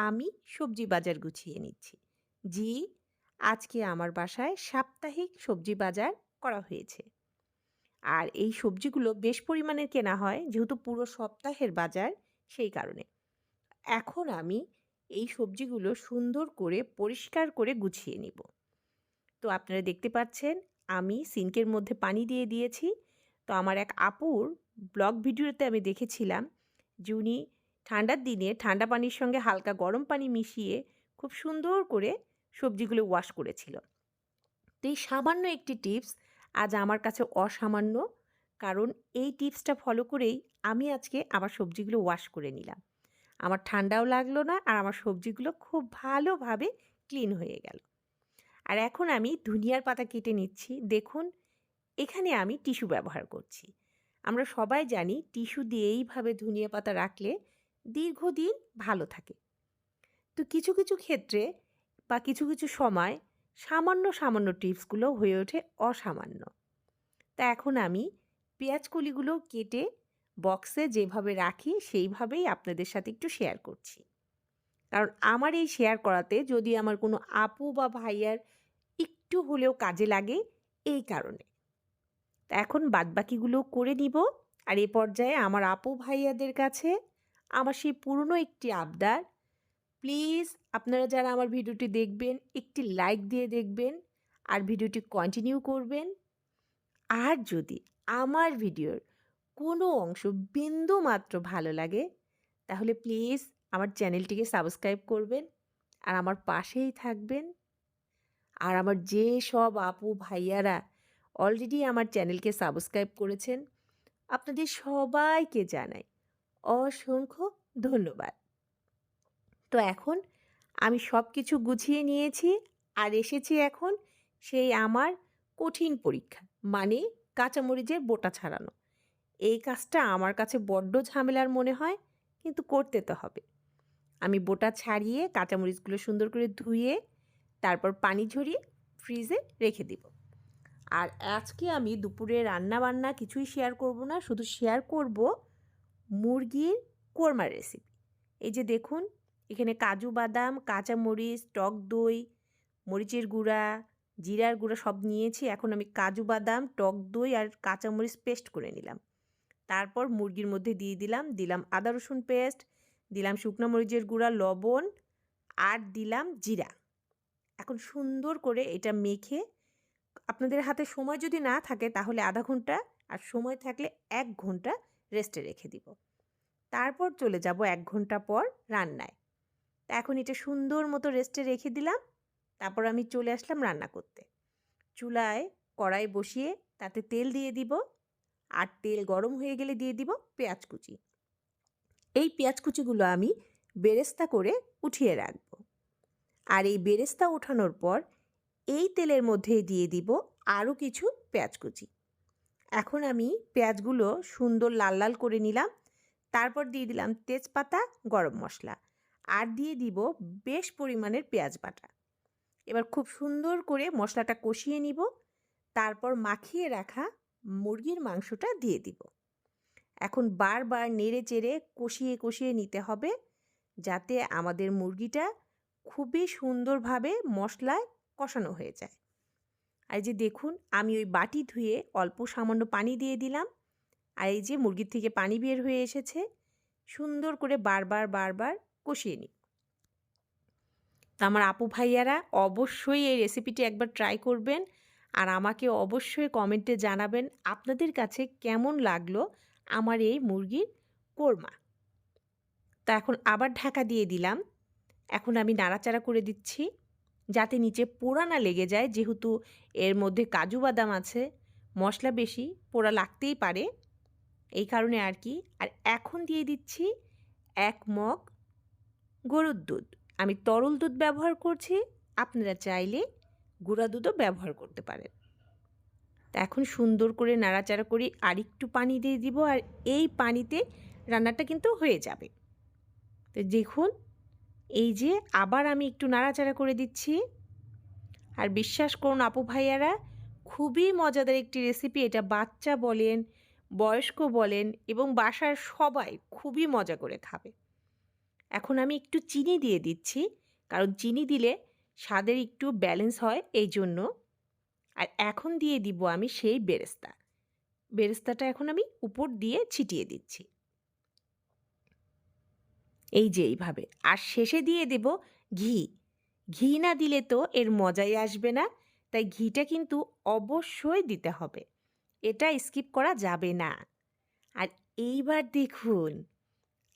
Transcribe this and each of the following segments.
আমি সবজি বাজার গুছিয়ে নিচ্ছি। জি, আজকে আমার বাসায় সাপ্তাহিক সবজি বাজার করা হয়েছে। আর এই সবজিগুলো বেশ পরিমাণের কেনা হয়, যেহেতু পুরো সপ্তাহের বাজার সেই কারণে। এখন আমি এই সবজিগুলো সুন্দর করে, পরিষ্কার করে গুছিয়ে নিব। তো আপনারা দেখতে পাচ্ছেন, আমি সিঙ্কের মধ্যে পানি দিয়ে দিয়েছি। তো আমার এক আপুর ব্লগ ভিডিওতে আমি দেখেছিলাম যে উনি ঠান্ডার দিনে ঠান্ডা পানির সঙ্গে হালকা গরম পানি মিশিয়ে খুব সুন্দর করে সবজিগুলো ওয়াশ করেছিল। তো এই সামান্য একটি টিপস আজ আমার কাছে অসামান্য, কারণ এই টিপসটা ফলো করেই আমি আজকে আমার সবজিগুলো ওয়াশ করে নিলাম। আমার ঠান্ডাও লাগল না আর আমার সবজিগুলো খুব ভালোভাবে ক্লিন হয়ে গেল। আর এখন আমি ধনিয়ার পাতা কেটে নিচ্ছি। দেখুন, এখানে আমি টিস্যু ব্যবহার করছি। আমরা সবাই জানি টিস্যু দিয়ে এইভাবে ধনিয়া পাতা রাখলে দীর্ঘদিন ভালো থাকে। তো কিছু কিছু ক্ষেত্রে বা কিছু কিছু সময় সামান্য সামান্য টিপসগুলো হয়ে ওঠে অসামান্য। তা এখন আমি পেঁয়াজ কলিগুলো কেটে বক্সে যেভাবে রাখি সেইভাবেই আপনাদের সাথে একটু শেয়ার করছি। কারণ আমার এই শেয়ার করাতে যদি আমার কোনো আপু বা ভাইয়ার একটু হলেও কাজে লাগে এই কারণে। তা এখন বাদবাকিগুলো করে নিব আর এ পর্যায়ে আমার আপু ভাইয়াদের কাছে আমার সেই পুরনো একটি আবদার। প্লিজ আপনারা যারা আমার ভিডিওটি দেখবেন, একটি লাইক দিয়ে দেখবেন আর ভিডিওটি কন্টিনিউ করবেন। আর যদি আমার ভিডিওর কোনো অংশ বিন্দু মাত্র ভালো লাগে, তাহলে প্লিজ আমার চ্যানেলটিকে সাবস্ক্রাইব করবেন আর আমার পাশেই থাকবেন। আর আমার যে সব আপু ভাইয়ারা অলরেডি আমার চ্যানেলকে সাবস্ক্রাইব করেছেন, আপনাদের সবাইকে জানাই অসংখ্য ধন্যবাদ। তো এখন আমি সব কিছু গুছিয়ে নিয়েছি আর এসেছি এখন সেই আমার কঠিন পরীক্ষা মানে কাঁচামরিচের বোটা ছাড়ানো। এই কাজটা আমার কাছে বড্ড ঝামেলার মনে হয়, কিন্তু করতে তো হবে। আমি বোটা ছাড়িয়ে কাঁচামরিচগুলো সুন্দর করে ধুয়ে, তারপর পানি ঝরিয়ে ফ্রিজে রেখে দিব। আর আজকে আমি দুপুরে রান্না বান্না কিছুই শেয়ার করব না, শুধু শেয়ার করব মুরগির কোরমার রেসিপি এই যে দেখুন, এখানে কাজু বাদাম, কাঁচামরিচ, টক দই, মরিচের গুঁড়া, জিরার গুঁড়া সব নিয়েছি। এখন আমি কাজু বাদাম, টক দই আর কাঁচামরিচ পেস্ট করে নিলাম। তারপর মুরগির মধ্যে দিয়ে দিলাম দিলাম আদা রসুন পেস্ট দিলাম শুকনো মরিচের গুঁড়া, লবণ আর দিলাম জিরা। এখন সুন্দর করে এটা মেখে, আপনাদের হাতে সময় যদি না থাকে তাহলে আধা ঘণ্টা আর সময় থাকলে এক ঘণ্টা রেস্টে রেখে দিব। তারপর চলে যাব এক ঘণ্টা পর রান্নায়। তা এখন এটা সুন্দর মতো রেস্টে রেখে দিলাম, তারপর আমি চলে আসলাম রান্না করতে। চুলায় কড়াই বসিয়ে তাতে তেল দিয়ে দিব আর তেল গরম হয়ে গেলে দিয়ে দিব পেঁয়াজ কুচি। এই পেঁয়াজ কুচিগুলো আমি বেরেস্তা করে উঠিয়ে রাখব। আর এই বেরেস্তা ওঠানোর পর এই তেলের মধ্যে দিয়ে দিব আরও কিছু পেঁয়াজ কুচি। এখন আমি পেঁয়াজগুলো সুন্দর লাল লাল করে নিলাম। তারপর দিয়ে দিলাম তেজপাতা, গরম মশলা। আর দিয়ে দিব বেশ পরিমাণের পেঁয়াজ বাটা। এবার খুব সুন্দর করে মশলাটা কষিয়ে নিব। তারপর মাখিয়ে রাখা মুরগির মাংসটা দিয়ে দিব। এখন বারবার নেড়ে চেড়ে কষিয়ে কষিয়ে নিতে হবে যাতে আমাদের মুরগিটা খুবই সুন্দরভাবে মশলায় কষানো হয়ে যায়। আর যে দেখুন, আমি ওই বাটি ধুয়ে অল্প সামান্য পানি দিয়ে দিলাম। আর এই যে মুরগির থেকে পানি বের হয়ে এসেছে, সুন্দর করে বারবার বারবার কষিয়ে নিই তা আমার আপু ভাইয়ারা অবশ্যই এই রেসিপিটি একবার ট্রাই করবেন আর আমাকে অবশ্যই কমেন্টে জানাবেন আপনাদের কাছে কেমন লাগল আমার এই মুরগির কোরমা। তা এখন আবার ঢাকা দিয়ে দিলাম। এখন আমি নাড়াচাড়া করে দিচ্ছি। যাতে নিচে পোড়া না লেগে যায়। যেহেতু এর মধ্যে কাজু বাদাম আছে, মশলা বেশি, পোড়া লাগতেই পারে। এই কারণে আর কি। আর এখন দিয়ে দিচ্ছি এক মগ গরুর দুধ। আমি তরল দুধ ব্যবহার করছি, আপনারা চাইলে গুঁড়া দুধও ব্যবহার করতে পারেন। তা এখন সুন্দর করে নাড়াচাড়া করে, আরেকটু পানি দিয়ে দিব। আর এই পানিতে রান্নাটা কিন্তু হয়ে যাবে। তো দেখুন এই যে, আবার আমি একটু নাড়াচাড়া করে দিচ্ছি। আর বিশ্বাস করুন আপু ভাইয়ারা, খুবই মজাদার একটি রেসিপি এটা বাচ্চা বলেন, বয়স্ক বলেন এবং বাসার সবাই খুবই মজা করে খাবে। এখন আমি একটু চিনি দিয়ে দিচ্ছি, কারণ চিনি দিলে স্বাদের একটু ব্যালেন্স হয় এই জন্য। আর এখন দিয়ে দিব আমি সেই বেরেস্তা। বেরেস্তাটা এখন আমি উপর দিয়ে ছিটিয়ে দিচ্ছি। এই যে এইভাবে। আর শেষে দিয়ে দেব ঘি। ঘি না দিলে তো এর মজাই আসবে না, তাই ঘিটা কিন্তু অবশ্যই দিতে হবে। এটা স্কিপ করা যাবে না। আর এইবার দেখুন,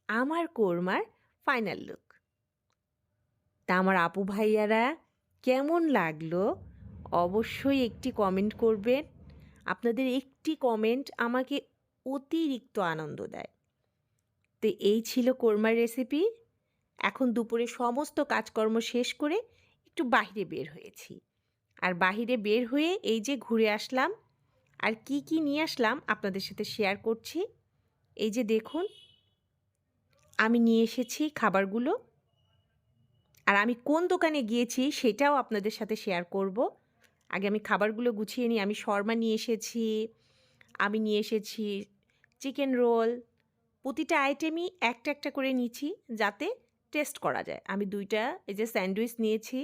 আমার কোরমার ফাইনাল লুক। তা আমার আপু ভাইয়ারা, কেমন লাগল? অবশ্যই একটি কমেন্ট করবেন। আপনাদের একটি কমেন্ট আমাকে অতিরিক্ত আনন্দ দেয়। তো এই ছিল কোরমার রেসিপি এখন দুপুরে সমস্ত কাজকর্ম শেষ করে একটু বাইরে বের হয়েছি। আর বাহিরে বের হয়ে এই যে ঘুরে আসলাম, আর কি কি নিয়ে আসলাম আপনাদের সাথে শেয়ার করছি। এই যে দেখুন, আমি নিয়ে এসেছি খাবারগুলো। আর আমি কোন দোকানে গিয়েছি সেটাও আপনাদের সাথে শেয়ার করব। আগে আমি খাবারগুলো গুছিয়ে নিই। আমি শর্মা নিয়ে এসেছি, আমি নিয়ে এসেছি চিকেন রোল প্রতিটা আইটেমই একটা একটা করে নিচ্ছি যাতে টেস্ট করা যায়। আমি দুইটা, এই যে স্যান্ডউইচ নিয়েছি,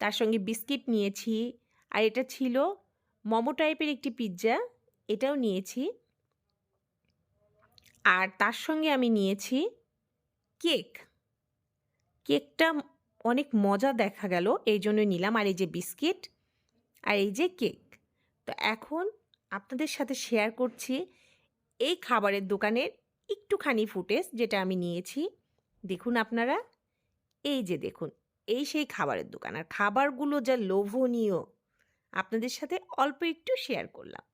তার সঙ্গে বিস্কিট নিয়েছি, আর এটা ছিল মোমো টাইপের একটি পিৎজা এটাও নিয়েছি। আর তার সঙ্গে আমি নিয়েছি কেক কেকটা অনেক মজা দেখা গেল, এই জন্য নিলাম। আর এই যে বিস্কিট আর এই যে কেক তো এখন আপনাদের সাথে শেয়ার করছি এই খাবারের দোকানের একটুখানি ফুটেজ যেটা আমি নিয়েছি। দেখুন আপনারা, এই যে দেখুন, এই সেই খাবারের দোকান। আর খাবারগুলো যা লোভনীয়, আপনাদের সাথে অল্প একটু শেয়ার করলাম।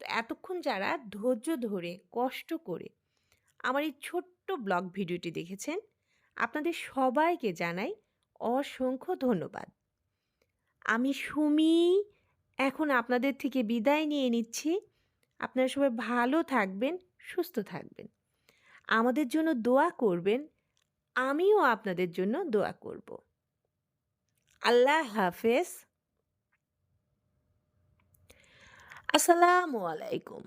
তো এতক্ষণ যারা ধৈর্য ধরে, কষ্ট করে আমার এই ছোট্ট ব্লগ ভিডিওটি দেখেছেন, আপনাদের সবাইকে জানাই অসংখ্য ধন্যবাদ। আমি সুমি, এখন আপনাদের থেকে বিদায় নিয়ে নিচ্ছি। আপনারা সবাই ভালো থাকবেন সুস্থ থাকবেন। আমাদের জন্য দোয়া করবেন, আমিও আপনাদের জন্য দোয়া করব। আল্লাহ হাফেজ। আসসালামু আলাইকুম।